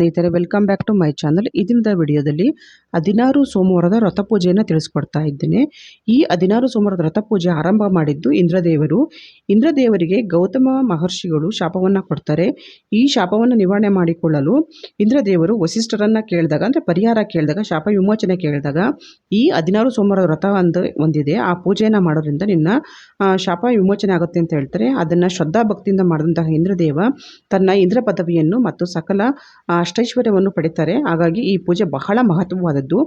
ಸ್ನೇಹಿತರೆ welcome back to my channel ಈ ದಿನದ ವಿಡಿಯೋದಲ್ಲಿ ಹದಿನಾರು ಸೋಮವಾರದ ರಥಪೂಜೆಯನ್ನು ತಿಳಿಸ್ಕೊಡ್ತಾ ಇದ್ದೇನೆ. ಈ ಹದಿನಾರು ಸೋಮವಾರದ ರಥಪೂಜೆ ಆರಂಭ ಮಾಡಿದ್ದು ಇಂದ್ರದೇವರು. ಇಂದ್ರದೇವರಿಗೆ ಗೌತಮ ಮಹರ್ಷಿಗಳು ಶಾಪವನ್ನು ಕೊಡ್ತಾರೆ. ಈ ಶಾಪವನ್ನು ನಿವಾರಣೆ ಮಾಡಿಕೊಳ್ಳಲು ಇಂದ್ರದೇವರು ವಸಿಷ್ಠರನ್ನು ಕೇಳಿದಾಗ, ಅಂದರೆ ಪರಿಹಾರ ಕೇಳಿದಾಗ, ಶಾಪ ವಿಮೋಚನೆ ಕೇಳಿದಾಗ ಈ ಹದಿನಾರು ಸೋಮವಾರದ ವ್ರತ ಒಂದು, ಒಂದಿದೆ. ಆ ಪೂಜೆಯನ್ನು ಮಾಡೋದ್ರಿಂದ ನಿನ್ನ ಶಾಪ ವಿಮೋಚನೆ ಆಗುತ್ತೆ ಅಂತ ಹೇಳ್ತಾರೆ. ಅದನ್ನು ಶ್ರದ್ಧಾ ಭಕ್ತಿಯಿಂದ ಮಾಡಿದಂತಹ ಇಂದ್ರದೇವ ತನ್ನ ಇಂದ್ರ ಪದವಿಯನ್ನು ಮತ್ತು ಸಕಲ ಅಷ್ಟೈಶ್ವರ್ಯವನ್ನು ಪಡಿತಾರೆ. ಹಾಗಾಗಿ ಈ ಪೂಜೆ ಬಹಳ ಮಹತ್ವವಾದದ್ದು.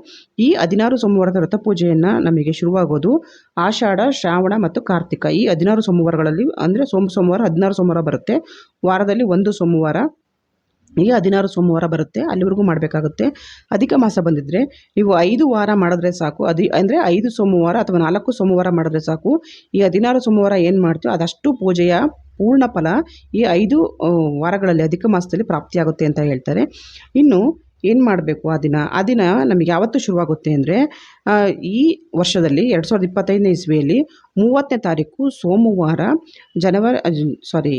ಈ ಹದಿನಾರು ಸೋಮವಾರದ ವ್ರತ ಪೂಜೆಯನ್ನು ನಮಗೆ ಶುರುವಾಗೋದು ಆಷಾಢ, ಶ್ರಾವಣ ಮತ್ತು ಕಾರ್ತಿಕ. ಈ ಹದಿನಾರು ಸೋಮವಾರಗಳಲ್ಲಿ ಅಂದರೆ ಸೋಮ, ಸೋಮವಾರ ಹದಿನಾರು ಸೋಮವಾರ ಬರುತ್ತೆ. ವಾರದಲ್ಲಿ ಒಂದು ಸೋಮವಾರ. ಈ ಹದಿನಾರು ಸೋಮವಾರ ಬರುತ್ತೆ. ಅಲ್ಲಿವರೆಗೂ ಮಾಡಬೇಕಾಗುತ್ತೆ. ಅಧಿಕ ಮಾಸ ಬಂದಿದ್ದರೆ ನೀವು ಐದು ವಾರ ಮಾಡಿದ್ರೆ ಸಾಕು. ಅದಿ, ಅಂದರೆ ಐದು ಸೋಮವಾರ ಅಥವಾ ನಾಲ್ಕು ಸೋಮವಾರ ಮಾಡಿದ್ರೆ ಸಾಕು. ಈ ಹದಿನಾರು ಸೋಮವಾರ ಏನು ಮಾಡ್ತೀವೋ ಅದಷ್ಟು ಪೂಜೆಯ ಪೂರ್ಣ ಫಲ ಈ ಐದು ವಾರಗಳಲ್ಲಿ, ಅಧಿಕ ಮಾಸದಲ್ಲಿ ಪ್ರಾಪ್ತಿಯಾಗುತ್ತೆ ಅಂತ ಹೇಳ್ತಾರೆ. ಇನ್ನು ಏನು ಮಾಡಬೇಕು ಆ ದಿನ? ಆ ದಿನ ನಮಗೆ ಯಾವತ್ತು ಶುರುವಾಗುತ್ತೆ ಅಂದರೆ ಈ ವರ್ಷದಲ್ಲಿ, ಎರಡು ಸಾವಿರದ ಇಪ್ಪತ್ತೈದನೇ ಇಸ್ವಿಯಲ್ಲಿ ಮೂವತ್ತನೇ ತಾರೀಕು ಸೋಮವಾರ, ಜನವರಿ ಸಾರಿ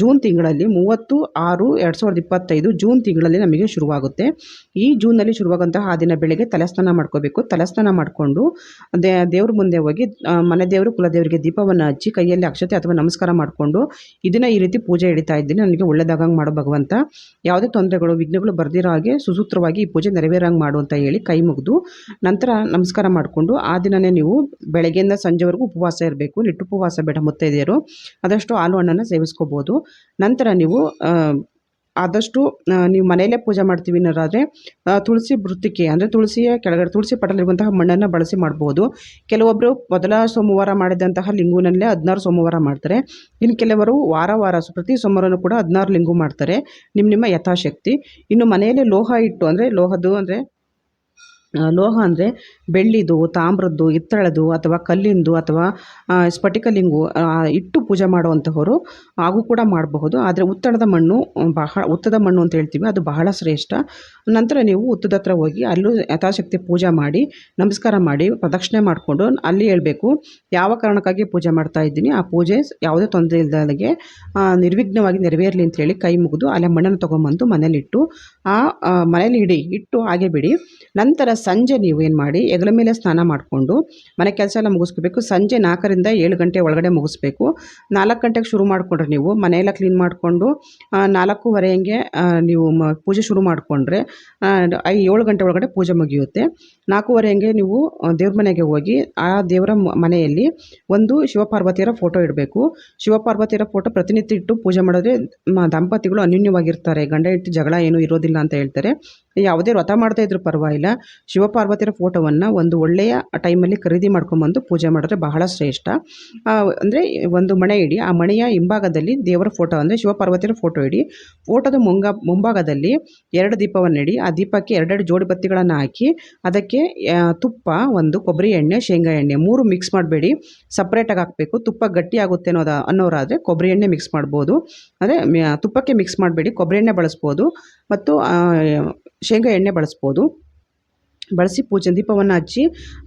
ಜೂನ್ ತಿಂಗಳಲ್ಲಿ ಮೂವತ್ತು ಆರು ಎರಡು ಸಾವಿರದ ಇಪ್ಪತ್ತೈದು ಜೂನ್ ತಿಂಗಳಲ್ಲಿ ನಮಗೆ ಶುರುವಾಗುತ್ತೆ. ಈ ಜೂನ್ನಲ್ಲಿ ಶುರುವಾಗುವಂತಹ ಆ ದಿನ ಬೆಳಗ್ಗೆ ತಲೆಸ್ನಾನ ಮಾಡ್ಕೋಬೇಕು. ತಲೆಸ್ನಾನ ಮಾಡಿಕೊಂಡು ದೇ, ದೇವ್ರ ಮುಂದೆ ಹೋಗಿ ಮನೆ ದೇವರು, ಕುಲದೇವರಿಗೆ ದೀಪವನ್ನು ಹಚ್ಚಿ ಕೈಯಲ್ಲಿ ಅಕ್ಷತೆ ಅಥವಾ ನಮಸ್ಕಾರ ಮಾಡಿಕೊಂಡು ಇದನ್ನು ಈ ರೀತಿ ಪೂಜೆ ಹಿಡಿತಾ ಇದ್ದೀನಿ. ನನಗೆ ಒಳ್ಳೆದಾಗಂಗೆ ಮಾಡೋ ಭಗವಂತ. ಯಾವುದೇ ತೊಂದರೆಗಳು, ವಿಘ್ನಗಳು ಬರ್ದಿರೋ ಹಾಗೆ ಸುಸೂತ್ರವಾಗಿ ಈ ಪೂಜೆ ನೆರವೇರಂಗೆ ಮಾಡು ಅಂತ ಹೇಳಿ ಕೈ ಮುಗಿದು ನಂತರ ನಮಸ್ಕಾರ ಮಾಡಿಕೊಂಡು ಆ ದಿನವೇ ನೀವು ಬೆಳಗ್ಗೆಯಿಂದ ಸಂಜೆವರೆಗೂ ಉಪವಾಸ ಇರಬೇಕು. ನಿಟ್ಟುಪವಾಸ ಬೇಡ ಮುತ್ತೈದೆಯರು. ಆದಷ್ಟು ಹಾಲು ಹಣ್ಣನ್ನು ಸೇವಿಸ್ಕೋಬೋದು. ನಂತರ ನೀವು ಆದಷ್ಟು ನೀವು ಮನೆಯಲ್ಲೇ ಪೂಜೆ ಮಾಡ್ತೀವಿ ಅನ್ನೋದಾದರೆ ತುಳಸಿ ಬೃತ್ತಿಕೆ ಅಂದರೆ ತುಳಸಿಯ ಕೆಳಗಡೆ, ತುಳಸಿ ಪಟಲಿರುವಂತಹ ಮಣ್ಣನ್ನು ಬಳಸಿ ಮಾಡ್ಬೋದು. ಕೆಲವೊಬ್ಬರು ಮೊದಲ ಸೋಮವಾರ ಮಾಡಿದಂತಹ ಲಿಂಗುನಲ್ಲೇ ಹದಿನಾರು ಸೋಮವಾರ ಮಾಡ್ತಾರೆ. ಇನ್ನು ಕೆಲವರು ವಾರ ವಾರ ಪ್ರತಿ ಸೋಮವಾರನೂ ಕೂಡ ಹದಿನಾರು ಲಿಂಗು ಮಾಡ್ತಾರೆ. ನಿಮ್ಮ ನಿಮ್ಮ ಯಥಾಶಕ್ತಿ. ಇನ್ನು ಮನೆಯಲ್ಲೇ ಲೋಹ ಇಟ್ಟು, ಅಂದರೆ ಲೋಹದ್ದು, ಅಂದರೆ ಲೋಹ ಅಂದರೆ ಬೆಳ್ಳಿದು ತಾಮ್ರದ್ದು ಹಿತ್ತಳದು ಅಥವಾ ಕಲ್ಲಿಂದು ಅಥವಾ ಸ್ಫಟಿಕಲಿಂಗು ಇಟ್ಟು ಪೂಜೆ ಮಾಡುವಂಥವರು ಹಾಗೂ ಕೂಡ ಮಾಡಬಹುದು. ಆದರೆ ಉತ್ತಳದ ಮಣ್ಣು ಬಹಳ ಉತ್ತದ ಮಣ್ಣು ಅಂತ ಹೇಳ್ತೀವಿ ಅದು ಬಹಳ ಶ್ರೇಷ್ಠ. ನಂತರ ನೀವು ಉತ್ತದ ಹತ್ರ ಹೋಗಿ ಅಲ್ಲೂ ಯಥಾಶಕ್ತಿ ಪೂಜೆ ಮಾಡಿ ನಮಸ್ಕಾರ ಮಾಡಿ ಪ್ರದಕ್ಷಿಣೆ ಮಾಡಿಕೊಂಡು ಅಲ್ಲಿ ಹೇಳಬೇಕು ಯಾವ ಕಾರಣಕ್ಕಾಗಿ ಪೂಜೆ ಮಾಡ್ತಾ ಇದ್ದೀನಿ ಆ ಪೂಜೆ ಯಾವುದೇ ತೊಂದರೆ ಇಲ್ಲದಾಗೆ ನಿರ್ವಿಘ್ನವಾಗಿ ನೆರವೇರಲಿ ಅಂತ ಹೇಳಿ ಕೈ ಮುಗಿದು ಅಲ್ಲೇ ಮಣ್ಣನ್ನು ತೊಗೊಂಬಂದು ಮನೇಲಿಟ್ಟು ಆ, ಮನೇಲಿ ಇಡಿ ಇಟ್ಟು ಹಾಗೆ ಬಿಡಿ. ನಂತರ ಸಂಜೆ ನೀವು ಏನು ಮಾಡಿ ಹೆಗಲ ಮೇಲೆ ಸ್ನಾನ ಮಾಡಿಕೊಂಡು ಮನೆ ಕೆಲಸ ಎಲ್ಲ ಮುಗಿಸ್ಕೋಬೇಕು. ಸಂಜೆ ನಾಲ್ಕರಿಂದ ಏಳು ಗಂಟೆ ಒಳಗಡೆ ಮುಗಿಸ್ಬೇಕು. ನಾಲ್ಕು ಗಂಟೆಗೆ ಶುರು ಮಾಡಿಕೊಂಡ್ರೆ ನೀವು ಮನೆಯೆಲ್ಲ ಕ್ಲೀನ್ ಮಾಡಿಕೊಂಡು ನಾಲ್ಕೂವರೆ ಹಂಗೆ ನೀವು ಮ, ಪೂಜೆ ಶುರು ಮಾಡಿಕೊಂಡ್ರೆ ಐ, ಏಳು ಗಂಟೆ ಒಳಗಡೆ ಪೂಜೆ ಮುಗಿಯುತ್ತೆ. ನಾಲ್ಕೂವರೆ ಹಂಗೆ ನೀವು ದೇವ್ರ ಮನೆಗೆ ಹೋಗಿ, ಆ ದೇವರ ಮನೆಯಲ್ಲಿ ಒಂದು ಶಿವಪಾರ್ವತಿಯರ ಫೋಟೋ ಇಡಬೇಕು. ಶಿವಪಾರ್ವತಿಯರ ಫೋಟೋ ಪ್ರತಿನಿತ್ಯ ಇಟ್ಟು ಪೂಜೆ ಮಾಡಿದ್ರೆ ದಂಪತಿಗಳು ಅನ್ಯೂನ್ಯವಾಗಿರ್ತಾರೆ. ಗಂಡ ಇಟ್ಟು ಜಗಳ ಏನೂ ಇರೋದಿಲ್ಲ ಅಂತ ಹೇಳ್ತಾರೆ. ಯಾವುದೇ ವ್ರತ ಮಾಡ್ತಾ ಇದ್ರೂ ಪರವಾಗಿಲ್ಲ. ಶಿವಪಾರ್ವತಿಯರ ಫೋಟೋವನ್ನು ಒಂದು ಒಳ್ಳೆಯ ಟೈಮಲ್ಲಿ ಖರೀದಿ ಮಾಡ್ಕೊಂಬಂದು ಪೂಜೆ ಮಾಡಿದ್ರೆ ಬಹಳ ಶ್ರೇಷ್ಠ. ಅಂದರೆ ಒಂದು ಮಣೆ ಇಡಿ, ಆ ಮಣೆಯ ಹಿಂಭಾಗದಲ್ಲಿ ದೇವರ ಫೋಟೋ ಅಂದರೆ ಶಿವಪಾರ್ವತಿಯರ ಫೋಟೋ ಇಡಿ, ಫೋಟೋದ ಮುಂಗ, ಮುಂಭಾಗದಲ್ಲಿ ಎರಡು ದೀಪವನ್ನು ಇಡಿ, ಆ ದೀಪಕ್ಕೆ ಎರಡೆರಡು ಜೋಡಿ ಬತ್ತಿಗಳನ್ನು ಹಾಕಿ, ಅದಕ್ಕೆ ತುಪ್ಪ, ಒಂದು ಕೊಬ್ಬರಿ ಎಣ್ಣೆ, ಶೇಂಗಾ ಎಣ್ಣೆ ಮೂರು ಮಿಕ್ಸ್ ಮಾಡಬೇಡಿ. ಸಪ್ರೇಟಾಗಿ ಹಾಕಬೇಕು. ತುಪ್ಪ ಗಟ್ಟಿ ಆಗುತ್ತೆ ಅನ್ನೋದ, ಅನ್ನೋರಾದರೆ ಕೊಬ್ಬರಿ ಎಣ್ಣೆ ಮಿಕ್ಸ್ ಮಾಡ್ಬೋದು. ಅಂದರೆ ತುಪ್ಪಕ್ಕೆ ಮಿಕ್ಸ್ ಮಾಡಬೇಡಿ. ಕೊಬ್ಬರಿ ಎಣ್ಣೆ ಬಳಸ್ಬೋದು. ಮತ್ತು ಶೇಂಗಾ ಎಣ್ಣೆ ಬಳಸ್ಬೋದು. ಬಳಸಿ ಪೂಜೆ ದೀಪವನ್ನು ಹಚ್ಚಿ,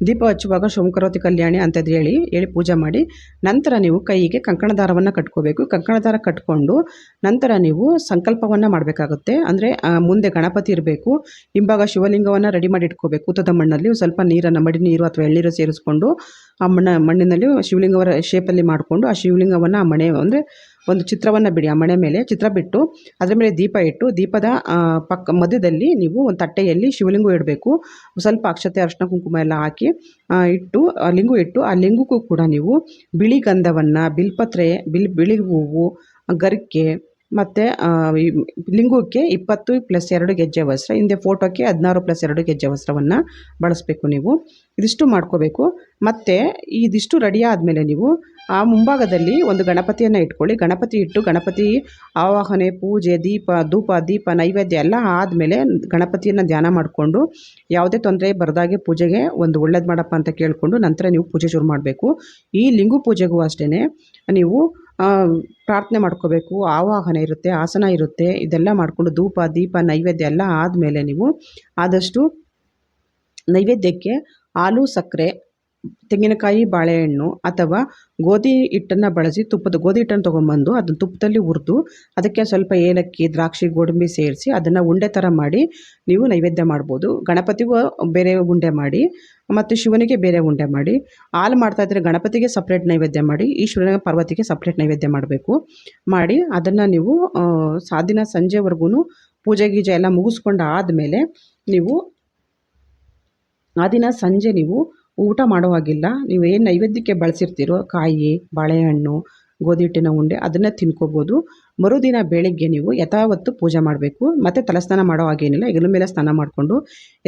ದೀಪ ಹಚ್ಚುವಾಗ ಶೋಮಕರೋತಿ ಕಲ್ಯಾಣಿ ಅಂತದ್ದು ಹೇಳಿ ಹೇಳಿ ಪೂಜೆ ಮಾಡಿ, ನಂತರ ನೀವು ಕೈಗೆ ಕಂಕಣ ದಾರವನ್ನು ಕಟ್ಕೋಬೇಕು. ಕಂಕಣ ದಾರ ಕಟ್ಕೊಂಡು ನಂತರ ನೀವು ಸಂಕಲ್ಪವನ್ನು ಮಾಡಬೇಕಾಗುತ್ತೆ. ಅಂದರೆ ಮುಂದೆ ಗಣಪತಿ ಇರಬೇಕು, ಹಿಂಭಾಗ ಶಿವಲಿಂಗವನ್ನು ರೆಡಿ ಮಾಡಿ ಇಟ್ಕೋಬೇಕು. ಊತದ ಮಣ್ಣಲ್ಲಿ ಸ್ವಲ್ಪ ನೀರನ್ನು, ಮಡಿ ನೀರು ಅಥವಾ ಎಳ್ನೀರು ಸೇರಿಸ್ಕೊಂಡು ಆ ಮಣ್ಣ, ಮಣ್ಣಿನಲ್ಲಿ ಶಿವಲಿಂಗವರ ಶೇಪಲ್ಲಿ ಮಾಡಿಕೊಂಡು ಆ ಶಿವಲಿಂಗವನ್ನು ಆ ಮಣೆ, ಅಂದರೆ ಒಂದು ಚಿತ್ರವನ್ನು ಬಿಡಿ, ಆ ಮಣೆ ಮೇಲೆ ಚಿತ್ರ ಬಿಟ್ಟು, ಅದರ ಮೇಲೆ ದೀಪ ಇಟ್ಟು, ದೀಪದ ಪಕ್ಕ, ಮಧ್ಯದಲ್ಲಿ ನೀವು ಒಂದು ತಟ್ಟೆಯಲ್ಲಿ ಶಿವಲಿಂಗ ಇಡಬೇಕು. ಸ್ವಲ್ಪ ಅಕ್ಷತೆ ಅರಿಶಿನ ಕುಂಕುಮ ಎಲ್ಲ ಹಾಕಿ ಇಟ್ಟು ಲಿಂಗು ಇಟ್ಟು, ಆ ಲಿಂಗಕ್ಕೂ ಕೂಡ ನೀವು ಬಿಳಿ ಗಂಧವನ್ನು, ಬಿಲ್ಪತ್ರೆ, ಬಿಲ್, ಬಿಳಿ ಹೂವು, ಗರಿಕೆ ಮತ್ತು ಲಿಂಗಕ್ಕೆ ಇಪ್ಪತ್ತು ಪ್ಲಸ್ ಎರಡು ಗೆಜ್ಜೆ ವಸ್ತ್ರ, ಹಿಂದೆ ಫೋಟೋಕ್ಕೆ ಹದಿನಾರು ಪ್ಲಸ್ ಎರಡು ಗೆಜ್ಜೆ ವಸ್ತ್ರವನ್ನು ಬಳಸಬೇಕು ನೀವು. ಇದಿಷ್ಟು ಮಾಡ್ಕೋಬೇಕು. ಮತ್ತು ಇದಿಷ್ಟು ರೆಡಿ ಆದಮೇಲೆ ನೀವು ಆ ಮುಂಭಾಗದಲ್ಲಿ ಒಂದು ಗಣಪತಿಯನ್ನು ಇಟ್ಕೊಳ್ಳಿ. ಗಣಪತಿ ಇಟ್ಟು ಗಣಪತಿ ಆವಾಹನೆ, ಪೂಜೆ, ದೀಪ, ಧೂಪ, ದೀಪ, ನೈವೇದ್ಯ ಎಲ್ಲ ಆದಮೇಲೆ ಗಣಪತಿಯನ್ನು ಧ್ಯಾನ ಮಾಡಿಕೊಂಡು ಯಾವುದೇ ತೊಂದರೆ ಬರದಾಗೆ ಪೂಜೆಗೆ ಒಂದು ಒಳ್ಳೇದು ಮಾಡಪ್ಪ ಅಂತ ಕೇಳಿಕೊಂಡು ನಂತರ ನೀವು ಪೂಜೆ ಶುರು ಮಾಡಬೇಕು. ಈ ಲಿಂಗು ಪೂಜೆಗೂ ಅಷ್ಟೇ ನೀವು ಪ್ರಾರ್ಥನೆ ಮಾಡ್ಕೋಬೇಕು. ಆವಾಹನೆ ಇರುತ್ತೆ, ಆಸನ ಇರುತ್ತೆ, ಇದೆಲ್ಲ ಮಾಡಿಕೊಂಡು ಧೂಪ, ದೀಪ, ನೈವೇದ್ಯ ಎಲ್ಲ ಆದಮೇಲೆ ನೀವು ಆದಷ್ಟು ನೈವೇದ್ಯಕ್ಕೆ ಹಾಲು, ಸಕ್ಕರೆ ತೆಂಗಿನಕಾಯಿ, ಬಾಳೆಹಣ್ಣು ಅಥವಾ ಗೋಧಿ ಹಿಟ್ಟನ್ನು ಬಳಸಿ ತುಪ್ಪದ, ಗೋಧಿ ಹಿಟ್ಟನ್ನು ತೊಗೊಂಬಂದು ಅದನ್ನು ತುಪ್ಪದಲ್ಲಿ ಹುರಿದು ಅದಕ್ಕೆ ಸ್ವಲ್ಪ ಏಲಕ್ಕಿ, ದ್ರಾಕ್ಷಿ, ಗೋಡಂಬಿ ಸೇರಿಸಿ ಅದನ್ನು ಉಂಡೆ ಥರ ಮಾಡಿ ನೀವು ನೈವೇದ್ಯ ಮಾಡ್ಬೋದು. ಗಣಪತಿಗೂ ಬೇರೆ ಉಂಡೆ ಮಾಡಿ ಮತ್ತು ಶಿವನಿಗೆ ಬೇರೆ ಉಂಡೆ ಮಾಡಿ. ಹಾಲು ಮಾಡ್ತಾಯಿದ್ರೆ ಗಣಪತಿಗೆ ಸಪ್ರೇಟ್ ನೈವೇದ್ಯ ಮಾಡಿ, ಈಶ್ವರನ ಪಾರ್ವತಿಗೆ ಸಪ್ರೇಟ್ ನೈವೇದ್ಯ ಮಾಡಬೇಕು. ಮಾಡಿ ಅದನ್ನು ನೀವು ಸಾದಿನ ಸಂಜೆವರೆಗೂ ಪೂಜೆ ಗೀಜೆ ಎಲ್ಲ ಮುಗಿಸ್ಕೊಂಡು ಆದಮೇಲೆ ನೀವು ಆ ದಿನ ಸಂಜೆ ನೀವು ಊಟ ಮಾಡೋ ಹಾಗಿಲ್ಲ. ನೀವು ಏನು ನೈವೇದ್ಯಕ್ಕೆ ಬಳಸಿರ್ತೀರೋ ಕಾಯಿ, ಬಾಳೆಹಣ್ಣು ಗೋಧಿ ಹಿಟ್ಟಿನ ಉಂಡೆ ಅದನ್ನು ತಿನ್ಕೋಬೋದು. ಮರುದಿನ ಬೆಳಿಗ್ಗೆ ನೀವು ಯಥಾವತ್ತು ಪೂಜೆ ಮಾಡಬೇಕು. ಮತ್ತು ತಲಸ್ನಾನ ಮಾಡೋ ಹಾಗೇನಿಲ್ಲ ಹೆಗಲ ಮೇಲೆ ಸ್ನಾನ ಮಾಡಿಕೊಂಡು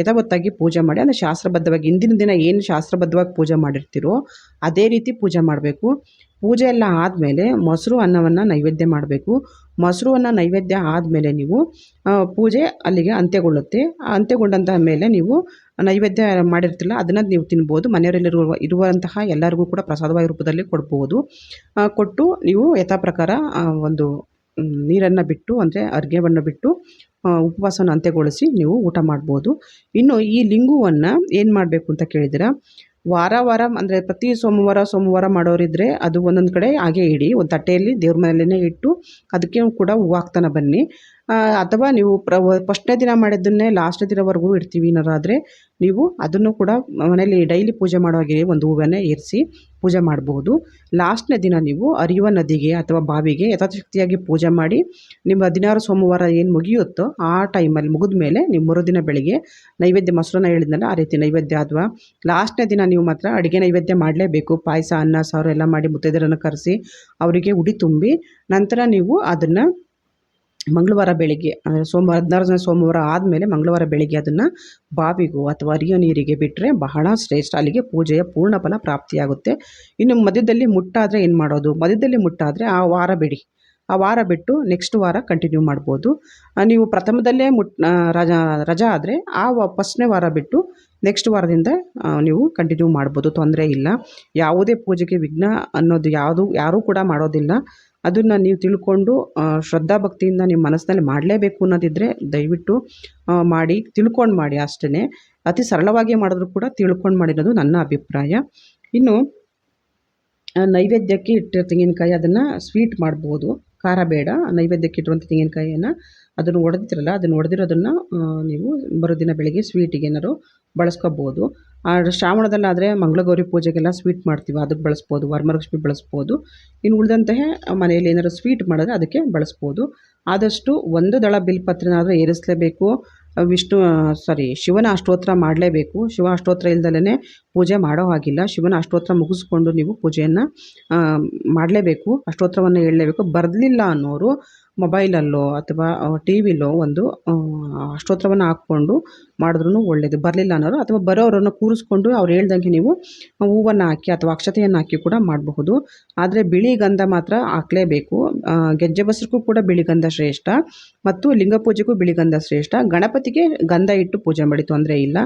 ಯಥಾವತ್ತಾಗಿ ಪೂಜೆ ಮಾಡಿ, ಅಂದರೆ ಶಾಸ್ತ್ರಬದ್ಧವಾಗಿ ಹಿಂದಿನ ದಿನ ಏನು ಶಾಸ್ತ್ರಬದ್ಧವಾಗಿ ಪೂಜೆ ಮಾಡಿರ್ತೀರೋ ಅದೇ ರೀತಿ ಪೂಜೆ ಮಾಡಬೇಕು. ಪೂಜೆ ಎಲ್ಲ ಆದಮೇಲೆ ಮೊಸರು ಅನ್ನವನ್ನು ನೈವೇದ್ಯ ಮಾಡಬೇಕು. ಮೊಸರು ಅನ್ನ ನೈವೇದ್ಯ ಆದಮೇಲೆ ನೀವು ಪೂಜೆ ಅಲ್ಲಿಗೆ ಅಂತ್ಯಗೊಳ್ಳುತ್ತೆ. ಅಂತ್ಯಗೊಂಡಂತಹ ಮೇಲೆ ನೀವು ನೈವೇದ್ಯ ಮಾಡಿರ್ತಿಲ್ಲ, ಅದನ್ನು ನೀವು ತಿನ್ಬೋದು. ಮನೆಯವರಲ್ಲಿರುವ, ಇರುವಂತಹ ಎಲ್ಲರಿಗೂ ಕೂಡ ಪ್ರಸಾದವಾಗಿ ರೂಪದಲ್ಲಿ ಕೊಡ್ಬೋದು. ಕೊಟ್ಟು ನೀವು ಯಥಾ ಪ್ರಕಾರ ಒಂದು ನೀರನ್ನು ಬಿಟ್ಟು, ಅಂದರೆ ಅರ್ಘ್ಯವನ್ನು ಬಿಟ್ಟು ಉಪವಾಸನ ಅಂತ್ಯಗೊಳಿಸಿ ನೀವು ಊಟ ಮಾಡ್ಬೋದು. ಇನ್ನು ಈ ಲಿಂಗುವನ್ನು ಏನು ಮಾಡಬೇಕು ಅಂತ ಕೇಳಿದ್ರೆ ವಾರ ವಾರ, ಅಂದರೆ ಪ್ರತಿ ಸೋಮವಾರ ಸೋಮವಾರ ಮಾಡೋರಿದ್ದರೆ ಅದು ಒಂದೊಂದು ಕಡೆ ಹಾಗೆ ಇಡಿ. ಒಂದು ತಟ್ಟೆಯಲ್ಲಿ ದೇವ್ರ ಮನೆಯಲ್ಲೇ ಇಟ್ಟು, ಅದಕ್ಕೆ ಕೂಡ ಹೂವು ಹಾಕ್ತಾನೆ ಬನ್ನಿ. ಅಥವಾ ನೀವು ಪ್ರ ಫಸ್ಟ್ನೇ ದಿನ ಮಾಡಿದ್ದನ್ನೇ ಲಾಸ್ಟ್ ದಿನವರೆಗೂ ಇಡ್ತೀವಿ ಆದರೆ ನೀವು ಅದನ್ನು ಕೂಡ ಮನೇಲಿ ಡೈಲಿ ಪೂಜೆ ಮಾಡೋ ಹಾಗೆ ಒಂದು ಹೂವನ್ನೇ ಏರಿಸಿ ಪೂಜೆ ಮಾಡಬಹುದು ಲಾಸ್ಟ್ನೇ ದಿನ ನೀವು ಅರಿಯುವ ನದಿಗೆ ಅಥವಾ ಬಾವಿಗೆ ಯಥಾಶಕ್ತಿಯಾಗಿ ಪೂಜೆ ಮಾಡಿ, ನಿಮ್ಮ ಹದಿನಾರು ಸೋಮವಾರ ಏನು ಮುಗಿಯುತ್ತೋ ಆ ಟೈಮಲ್ಲಿ ಮುಗಿದ ಮೇಲೆ ನೀವು ಮರುದಿನ ಬೆಳಿಗ್ಗೆ ನೈವೇದ್ಯ ಮೊಸರನ್ನ ಹೇಳಿದ್ನಲ್ಲ, ಆ ರೀತಿ ನೈವೇದ್ಯ ಅಥವಾ ಲಾಸ್ಟ್ನೇ ದಿನ ನೀವು ಮಾತ್ರ ಅಡುಗೆ ನೈವೇದ್ಯ ಮಾಡಲೇಬೇಕು. ಪಾಯಸ, ಅನ್ನ, ಸಾರು ಎಲ್ಲ ಮಾಡಿ ಮುತ್ತೈದರನ್ನು ಕರೆಸಿ, ಅವರಿಗೆ ಉಡಿ ತುಂಬಿ, ನಂತರ ನೀವು ಅದನ್ನು ಮಂಗಳವಾರ ಬೆಳಿಗ್ಗೆ, ಅಂದರೆ ಸೋಮವಾರ, ಹದಿನಾರು ಜನ ಸೋಮವಾರ ಆದಮೇಲೆ ಮಂಗಳವಾರ ಬೆಳಿಗ್ಗೆ ಅದನ್ನು ಬಾವಿಗೂ ಅಥವಾ ಅರಿಯೋ ನೀರಿಗೆ ಬಿಟ್ಟರೆ ಬಹಳ ಶ್ರೇಷ್ಠ. ಅಲ್ಲಿಗೆ ಪೂಜೆಯ ಪೂರ್ಣ ಫಲ ಪ್ರಾಪ್ತಿಯಾಗುತ್ತೆ. ಇನ್ನು ಮಧ್ಯದಲ್ಲಿ ಮುಟ್ಟಾದರೆ ಏನು ಮಾಡೋದು? ಮಧ್ಯದಲ್ಲಿ ಮುಟ್ಟಾದರೆ ಆ ವಾರ ಬಿಡಿ. ಆ ವಾರ ಬಿಟ್ಟು ನೆಕ್ಸ್ಟ್ ವಾರ ಕಂಟಿನ್ಯೂ ಮಾಡ್ಬೋದು. ನೀವು ಪ್ರಥಮದಲ್ಲೇ ಮುಟ್ ರಜಾ ರಜಾ ಆದರೆ ಆ ಫಸ್ಟ್ನೇ ವಾರ ಬಿಟ್ಟು ನೆಕ್ಸ್ಟ್ ವಾರದಿಂದ ನೀವು ಕಂಟಿನ್ಯೂ ಮಾಡ್ಬೋದು. ತೊಂದರೆ ಇಲ್ಲ. ಯಾವುದೇ ಪೂಜೆಗೆ ವಿಘ್ನ ಅನ್ನೋದು ಯಾವುದು, ಯಾರೂ ಕೂಡ ಮಾಡೋದಿಲ್ಲ. ಅದನ್ನು ನೀವು ತಿಳ್ಕೊಂಡು ಶ್ರದ್ಧಾ ಭಕ್ತಿಯಿಂದ ನಿಮ್ಮ ಮನಸ್ಸಿನಲ್ಲಿ ಮಾಡಲೇಬೇಕು ಅನ್ನೋದಿದ್ದರೆ ದಯವಿಟ್ಟು ಮಾಡಿ, ತಿಳ್ಕೊಂಡು ಮಾಡಿ ಅಷ್ಟೇ ಅತಿ ಸರಳವಾಗಿ ಮಾಡಿದ್ರು ಕೂಡ ತಿಳ್ಕೊಂಡು ಮಾಡಿರೋದು ನನ್ನ ಅಭಿಪ್ರಾಯ. ಇನ್ನು ನೈವೇದ್ಯಕ್ಕೆ ಇಟ್ಟಿರೋ ತೆಂಗಿನಕಾಯಿ ಅದನ್ನು ಸ್ವೀಟ್ ಮಾಡ್ಬೋದು. ಖಾರ ಬೇಡ, ನೈವೇದ್ಯಕ್ಕೆ ಇಟ್ಟಿರುವಂಥ ತೆಂಗಿನಕಾಯಿಯನ್ನು ಅದನ್ನು ಒಡೆದಿರಲ್ಲ, ಅದನ್ನು ಒಡೆದಿರೋದನ್ನು ನೀವು ಮರುದಿನ ಬೆಳಗ್ಗೆ ಸ್ವೀಟಿಗೆ ಏನಾದ್ರು ಬಳಸ್ಕೋಬೋದು. ಶ್ರಾವಣದಲ್ಲಾದರೆ ಮಂಗಳಗೌರಿ ಪೂಜೆಗೆಲ್ಲ ಸ್ವೀಟ್ ಮಾಡ್ತೀವಿ. ಅದಕ್ಕೆ ಬಳಸ್ಬೋದು, ವರಮಹಾಲಕ್ಷ್ಮಿ ಬಳಸ್ಬೋದು. ಇನ್ನು ಉಳಿದಂತಹ ಮನೆಯಲ್ಲಿ ಏನಾದ್ರು ಸ್ವೀಟ್ ಮಾಡಿದ್ರೆ ಅದಕ್ಕೆ ಬಳಸ್ಬೋದು. ಆದಷ್ಟು ಒಂದು ದಳ ಬಿಲ್ಪತ್ರೆನಾದರೂ ಏರಿಸಲೇಬೇಕು. ವಿಷ್ಣು ಸಾರಿ ಶಿವನ ಅಷ್ಟೋತ್ರ ಮಾಡಲೇಬೇಕು. ಶಿವ ಅಷ್ಟೋತ್ರ ಇಲ್ದಲೇ ಪೂಜೆ ಮಾಡೋ ಹಾಗಿಲ್ಲ. ಶಿವನ ಅಷ್ಟೋತ್ರ ಮುಗಿಸ್ಕೊಂಡು ನೀವು ಪೂಜೆಯನ್ನು ಮಾಡಲೇಬೇಕು. ಅಷ್ಟೋತ್ರವನ್ನು ಹೇಳಲೇಬೇಕು. ಬರಲಿಲ್ಲ ಅನ್ನೋರು ಮೊಬೈಲಲ್ಲೋ ಅಥವಾ ಟಿ ವಿಲೋ ಒಂದು ಅಷ್ಟೋತ್ರವನ್ನು ಹಾಕ್ಕೊಂಡು ಮಾಡಿದ್ರೂ ಒಳ್ಳೆಯದು ಬರಲಿಲ್ಲ ಅನ್ನೋರು ಅಥವಾ ಬರೋರನ್ನು ಕೂರಿಸ್ಕೊಂಡು ಅವ್ರು ಹೇಳ್ದಂಗೆ ನೀವು ಹೂವನ್ನು ಹಾಕಿ ಅಥವಾ ಅಕ್ಷತೆಯನ್ನು ಹಾಕಿ ಕೂಡ ಮಾಡಬಹುದು. ಆದರೆ ಬಿಳಿ ಗಂಧ ಮಾತ್ರ ಹಾಕಲೇಬೇಕು. ಗೆಜ್ಜೆ ಬಸರಿಗೂ ಕೂಡ ಬಿಳಿ ಗಂಧ ಶ್ರೇಷ್ಠ ಮತ್ತು ಲಿಂಗ ಪೂಜೆಗೂ ಬಿಳಿ ಗಂಧ ಶ್ರೇಷ್ಠ. ಗಣಪತಿಗೆ ಗಂಧ ಇಟ್ಟು ಪೂಜೆ ಮಾಡಿ, ತೊಂದರೆ ಇಲ್ಲ.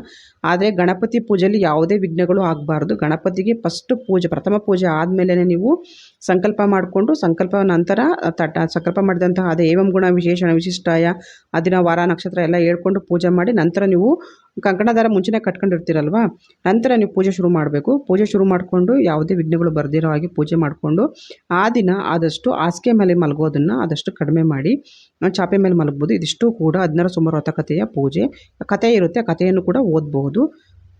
ಆದರೆ ಗಣಪತಿ ಪೂಜೆಯಲ್ಲಿ ಯಾವುದೇ ವಿಘ್ನಗಳು ಆಗಬಾರ್ದು. ಗಣಪತಿಗೆ ಫಸ್ಟ್ ಪೂಜೆ, ಪ್ರಥಮ ಪೂಜೆ ಆದಮೇಲೆ ನೀವು ಸಂಕಲ್ಪ ಮಾಡಿಕೊಂಡು, ಸಂಕಲ್ಪ ನಂತರ ತಟ, ಸಂಕಲ್ಪ ಮಾಡಿದಂತಹ ಅದೇ ಏವಂ ಗುಣ ವಿಶೇಷಣ ವಿಶಿಷ್ಟಾಯ, ಅದಿನ ವಾರ ನಕ್ಷತ್ರ ಎಲ್ಲ ಹೇಳ್ಕೊಂಡು ಪೂಜೆ ಮಾಡಿ, ನಂತರ ನೀವು ಕಂಕಣ ದಾರ ಮುಂಚೆನೇ ಕಟ್ಕೊಂಡಿರ್ತೀರಲ್ವ? ನಂತರ ನೀವು ಪೂಜೆ ಶುರು ಮಾಡಬೇಕು. ಪೂಜೆ ಶುರು ಮಾಡಿಕೊಂಡು ಯಾವುದೇ ವಿಘ್ನಗಳು ಬರ್ದಿರೋ ಹಾಗೆ ಪೂಜೆ ಮಾಡಿಕೊಂಡು ಆ ದಿನ ಆದಷ್ಟು ಹಾಸಿಗೆ ಮೇಲೆ ಮಲಗೋದನ್ನು ಆದಷ್ಟು ಕಡಿಮೆ ಮಾಡಿ ಚಾಪೆ ಮೇಲೆ ಮಲಗ್ಬೋದು. ಇದಿಷ್ಟು ಕೂಡ ಹದಿನಾರು ಸುಮಾರು ಕಥೆಯ ಪೂಜೆ. ಕಥೆ ಇರುತ್ತೆ ಕಥೆಯನ್ನು ಕೂಡ ಓದಬಹುದು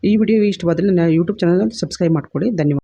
ಈ ವಿಡಿಯೋ ಇಷ್ಟವಾದಲ್ಲಿ ನಾನು ಯೂಟ್ಯೂಬ್ ಚಾನಲ್ ಸಬ್ಸ್ಕ್ರೈಬ್ ಮಾಡ್ಕೊಳ್ಳಿ. ಧನ್ಯವಾದ.